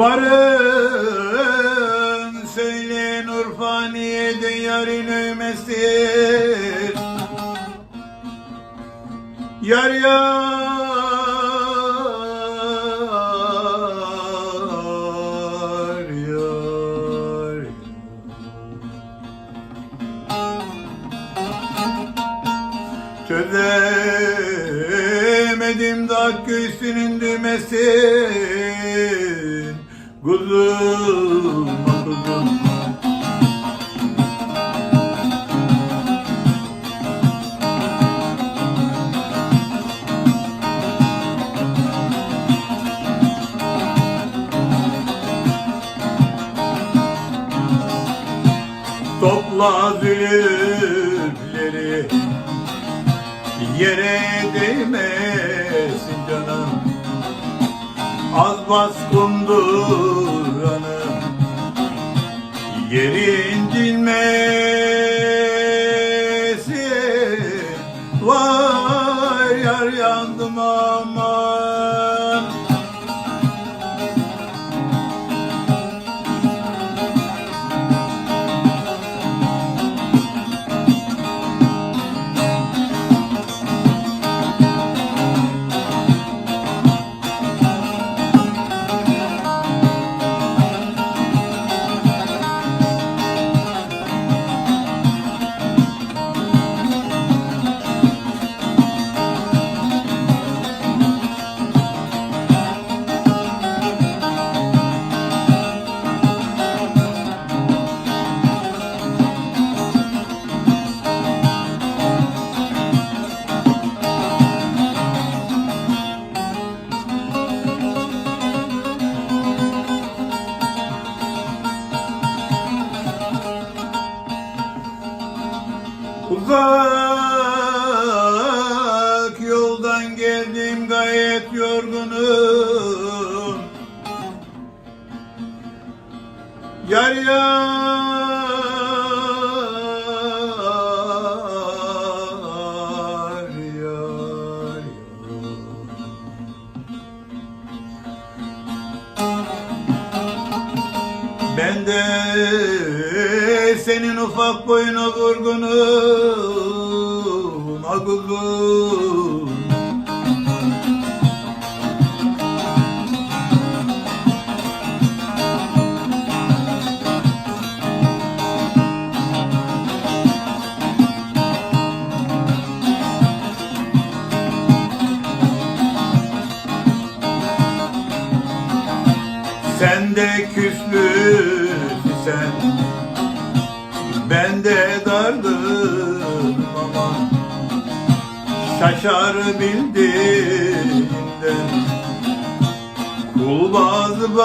Varın söyleyin Urfaniye'de yarın övmesin Yar yar yar. Çözemedim de hakkı üstünün düğmesin Ah kuzum Topla zülüfleri Yere değmesin canım Az bas kunduranı Yeri Uzak yoldan geldim gayet yorgunum. Yar yar yar yar. Ben de senin ufak boyuna vurgunum Aguzum Sen de küslü sen Ben de dardım ama Şaşar bildiğinden Kul bazı